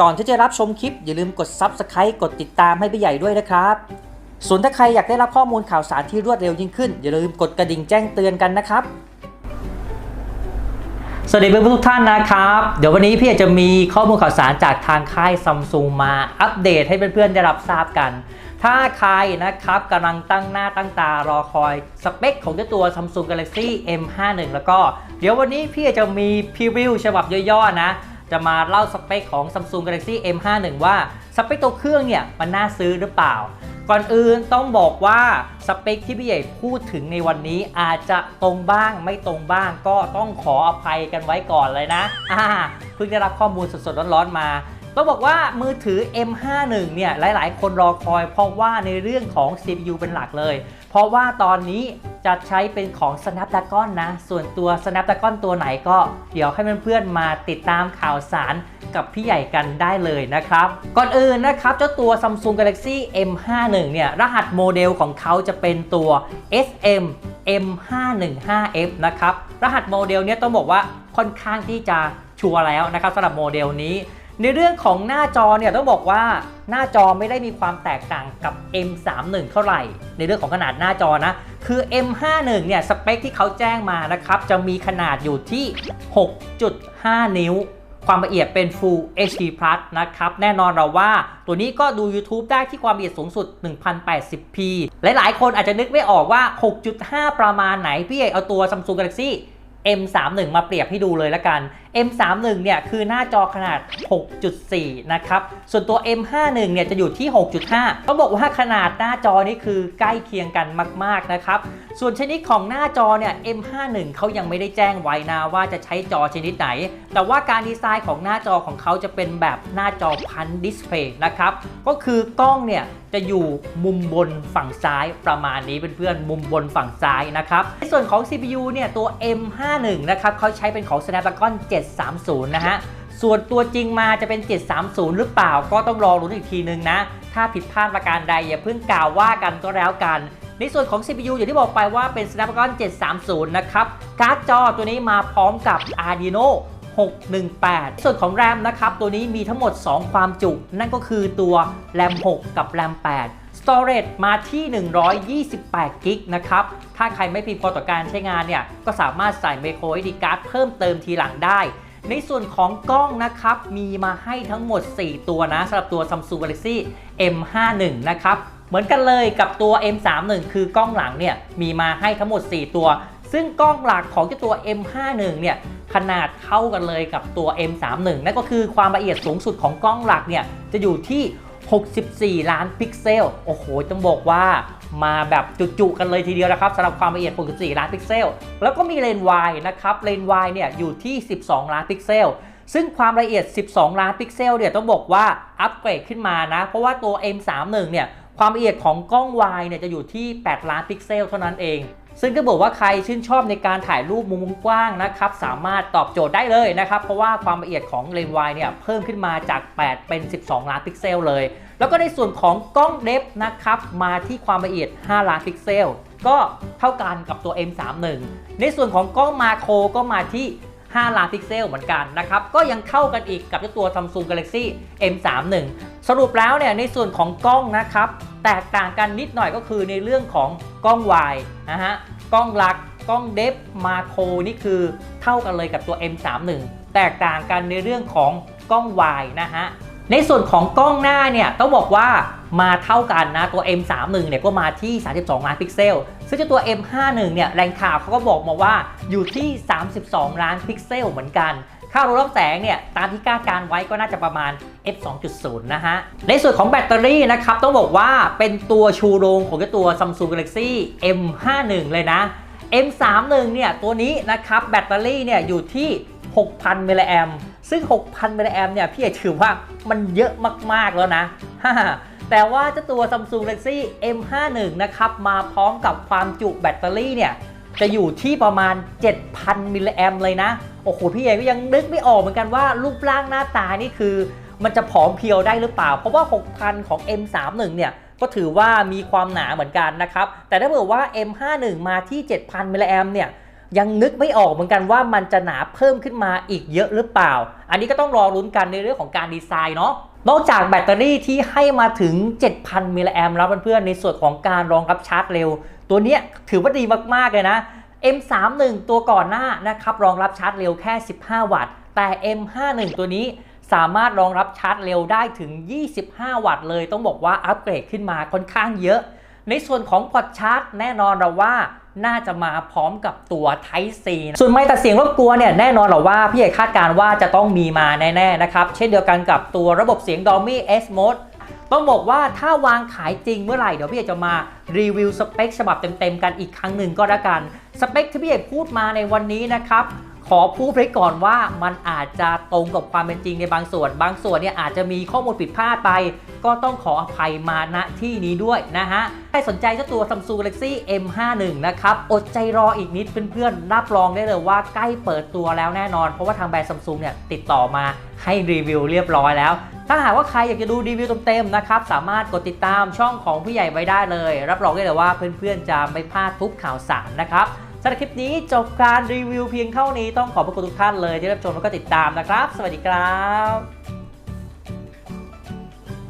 ก่อนที่จะรับชมคลิปอย่าลืมกด Subscribe กดติดตามให้พี่ใหญ่ด้วยนะครับ ส่วนถ้าใครอยากได้รับข้อมูลข่าวสารที่รวดเร็วยิ่งขึ้น อย่าลืมกดกระดิ่งแจ้งเตือนกันนะครับ สวัสดีเพื่อนๆทุกท่านนะครับ เดี๋ยววันนี้พี่อาจจะมีข้อมูลข่าวสารจากทางค่ายซัมซุงมาอัปเดตให้เพื่อนๆได้รับทราบกัน ถ้าใครนะครับกำลังตั้งหน้าตั้งตารอคอยสเปคของเจ้าตัว Samsung Galaxy M51 แล้วก็ เดี๋ยววันนี้พี่อาจจะมีพรีวิวฉบับย่อๆนะ จะมาเล่าสเปคของ Samsung Galaxy M51 ว่าสเปคตัวเครื่องเนี่ยมันน่าซื้อหรือเปล่า ก่อนอื่นต้องบอกว่าสเปคที่พี่ใหญ่พูดถึงในวันนี้อาจจะตรงบ้างไม่ตรงบ้างก็ต้องขออภัยกันไว้ก่อนเลยนะอ่าเพิ่งได้รับข้อมูลสดๆร้อนๆมาต้องบอกว่ามือถือ M51 เนี่ยหลาย ๆ คนรอคอยเพราะว่าในเรื่องของ CPU เป็นหลักเลย เพราะว่าตอนนี้ จะใช้เป็นของ Snapdragon นะ ส่วนตัว Snapdragon ตัวไหนก็เดี๋ยวให้เพื่อนๆมาติดตามข่าวสารกับพี่ใหญ่กันได้เลยนะครับ ก่อนอื่นนะครับ เจ้าตัว Samsung Galaxy M51 เนี่ย รหัสโมเดลของเขาจะเป็นตัว SM M515F นะครับ รหัสโมเดลเนี้ยต้องบอกว่าค่อนข้างที่จะชัวร์แล้วนะครับสำหรับโมเดลนี้ ในเรื่องของหน้าจอเนี่ยต้องบอกว่าหน้าจอไม่ได้มีความแตกต่างกับ M31 เท่าไหร่ ในเรื่องของขนาดหน้าจอนะ คือ M51 เนี่ยสเปคที่เขาแจ้งมานะครับ จะมีขนาดอยู่ที่ 6.5 นิ้ว ความละเอียดเป็น Full HD Plus นะครับ แน่นอนเราว่าตัวนี้ก็ดู YouTube ได้ที่ความละเอียดสูงสุด 1080p หลายๆ คนอาจจะนึกไม่ออกว่า 6.5 ประมาณไหน พี่เอกเอาตัว Samsung Galaxy M31 มาเปรียบให้ดูเลยละกัน M31 เนี่ยคือหน้าจอขนาด 6.4 นะครับ ส่วนตัว M51 เนี่ยจะอยู่ที่ 6.5 ต้องบอกว่าขนาดหน้าจอนี้คือใกล้เคียงกันมาก ๆ นะครับ ส่วนชนิดของหน้าจอเนี่ย M51 เขายังไม่ได้แจ้งไว้นะว่าจะใช้จอชนิดไหน แต่ว่าการดีไซน์ของหน้าจอของเขาจะเป็นแบบหน้าจอพันดิสเพย์นะครับ ก็คือกล้องเนี่ยจะอยู่มุมบนฝั่งซ้ายประมาณนี้เพื่อนๆมุมบนฝั่งซ้ายนะครับในส่วนของ CPU เนี่ยตัว M51 นะครับเขาใช้เป็นของ Snapdragon 730 นะฮะ ส่วนตัวจริงมาจะเป็น 730 หรือเปล่าก็ต้องรอรุ้นอีกทีนึงนะ ถ้าผิดพลาดประการใดอย่าเพิ่งกล่าวว่ากันก็แล้วกัน ในส่วนของ CPU อย่างที่บอกไปว่าเป็น Snapdragon 730 นะครับ การ์ดจอตัวนี้มาพร้อมกับ Adreno 618 ส่วนของ RAM นะครับ ตัวนี้มีทั้งหมด 2 ความจุ นั่นก็คือตัว RAM 6 กับ RAM 8 Storage มาที่ 128 กิกนะครับ ถ้าใครไม่เพียงพอต่อการใช้งานเนี่ย ก็สามารถใส่ micro SD card เพิ่มเติมทีหลังได้ ในส่วนของกล้องนะครับ มีมาให้ทั้งหมด 4 ตัวนะสำหรับตัว Samsung Galaxy M51 นะครับ เหมือนกันเลยกับตัว M31 คือกล้องหลังเนี่ย มีมาให้ทั้งหมด 4 ตัว ซึ่งกล้องหลักของเจ้าตัว M51 เนี่ยขนาดเท่ากันเลยกับตัว M31 นั่นก็คือความละเอียดสูงสุดของกล้องหลักเนี่ยจะอยู่ที่ 64 ล้านพิกเซล โอ้โหต้องบอกว่ามาแบบจุๆกันเลยทีเดียวนะครับสำหรับความละเอียด 64 ล้านพิกเซล แล้วก็มีเลนส์วายนะครับ เลนส์วายเนี่ยอยู่ที่ 12 ล้านพิกเซล ซึ่งความละเอียด 12 ล้านพิกเซลเนี่ยต้องบอกว่าอัปเกรดขึ้นมานะ เพราะว่าตัว M31 เนี่ย ความละเอียดของกล้องวายเนี่ยจะอยู่ที่ 8 ล้านพิกเซลเท่านั้นเอง ซึ่งก็บอกว่าใครชื่นชอบในการถ่ายรูปมุมกว้างนะครับ สามารถตอบโจทย์ได้เลยนะครับ เพราะว่าความละเอียดของเลนส์วายเนี่ยเพิ่มขึ้นมาจาก 8 เป็น 12 ล้านพิกเซลเลย แล้วก็ในส่วนของกล้องเดฟนะครับมาที่ความละเอียด 5 ล้านพิกเซลก็เท่ากันกับตัว M31 ในส่วนของกล้องมาโครก็มาที่ 5 ล้านพิกเซลเหมือนกันนะครับ ก็ยังเข้ากันอีกกับเจ้าตัว Samsung Galaxy M31 สรุปแล้วเนี่ยในส่วนของกล้องนะครับ แตกต่างกันนิดหน่อยก็คือในเรื่องของกล้องวายนะฮะกล้องหลักกล้องเดฟมาโครนี่คือเท่ากันเลยกับตัว M31 แตกต่างกันในเรื่องของกล้องวายนะฮะในส่วนของกล้องหน้าเนี่ยต้องบอกว่ามาเท่ากันนะตัว M31 เนี่ยก็มาที่ 32 ล้านพิกเซล ซึ่งเจ้าตัว M51 เนี่ยแรงข่าวเขาก็บอกมาว่าอยู่ที่ 32 ล้านพิกเซลเหมือนกัน ค่ารูรับแสงเนี่ยตามที่คาดการไว้ก็น่าจะประมาณ f 2.0 นะฮะ ในส่วนของแบตเตอรี่นะครับ ต้องบอกว่าเป็นตัวชูโรงของเจ้าตัว Samsung Galaxy M51 เลยนะ M31 เนี่ยตัวนี้นะครับแบตเตอรี่เนี่ยอยู่ที่ 6,000มิลลิแอมซึ่ง 6,000มิลลิแอมเนี่ยพี่เอถือว่ามันเยอะมาก ๆ แล้วนะ แต่ว่าเจ้าตัว Samsung Galaxy M51 นะครับ มาพร้อมกับความจุแบตเตอรี่เนี่ย จะอยู่ที่ประมาณ 7,000 มิลลิแอมเลยนะ โอ้โห พี่เอกก็ยังนึกไม่ออกเหมือนกันว่ารูปร่างหน้าตานี่คือ มันจะผอมเพรียวได้หรือเปล่า เพราะว่า 6,000 ของ M31 เนี่ยก็ถือว่ามีความหนาเหมือนกันนะครับ แต่ถ้าเกิดว่า M51 มาที่ 7,000 มิลลิแอมเนี่ยยังนึกไม่ออกเหมือนกันว่ามันจะหนาเพิ่มขึ้นมาอีกเยอะหรือเปล่า อันนี้ก็ต้องรอลุ้นกันในเรื่องของการดีไซน์เนาะ นอกจากแบตเตอรี่ที่ให้มาถึง 7,000มิลลิแอมป์แล้วเพื่อนๆในส่วนของการรองรับชาร์จเร็ว ตัวนี้ถือว่าดีมากๆเลยนะ M31 ตัวก่อนหน้านะครับรองรับชาร์จเร็วแค่ 15 วัตต์ แต่ M51 ตัวนี้สามารถรองรับชาร์จเร็วได้ถึง 25 วัตต์เลย ต้องบอกว่าอัปเกรดขึ้นมาค่อนข้างเยอะ ในส่วนของพอร์ตชาร์จแน่นอนเราว่า น่าจะมาพร้อมกับตัว Type C นส่วนไม่ตัดเสียงรบกวนเนี่ยแน่นอนเรอว่าพี่เอกคาดการ์ว่าจะต้องมีมาแน่ๆนะครับ เช่นเดียวกันกับตัวระบบเสียง d o l m y S Mode ต้องบอกว่าถ้าวางขายจริงเมื่อไหร่ เดี๋ยวพี่เอกจะมารีวิวสเปคฉบับเต็มๆกันอีกครั้งหนึ่งก็แล้วกัน สเปคที่พี่เอกพูดมาในวันนี้นะครับ ขอพูดไว้ก่อนว่ามันอาจจะตรงกับความเป็นจริงในบางส่วน บางส่วนเนี่ยอาจจะมีข้อมูลผิดพลาดไป ก็ต้องขออภัยมาณที่นี้ด้วยนะฮะ ใครสนใจเจ้าตัว Samsung Galaxy M51 นะครับ อดใจรออีกนิดเพื่อนๆรับรองได้เลยว่าใกล้เปิดตัวแล้วแน่นอน เพราะว่าทางแบรนด์ Samsung เนี่ยติดต่อมาให้รีวิวเรียบร้อยแล้ว ถ้าหากว่าใครอยากจะดูรีวิวเต็มๆนะครับ สามารถกดติดตามช่องของผู้ใหญ่ไว้ได้เลย รับรองได้เลยว่าเพื่อนๆจะไม่พลาดทุกข่าวสารนะครับ สำหรับคลิปนี้จบการรีวิวเพียงเท่านี้ต้องขอบพระคุณทุกท่านเลยที่รับชมแล้วก็ติดตามนะครับ สวัสดีครับ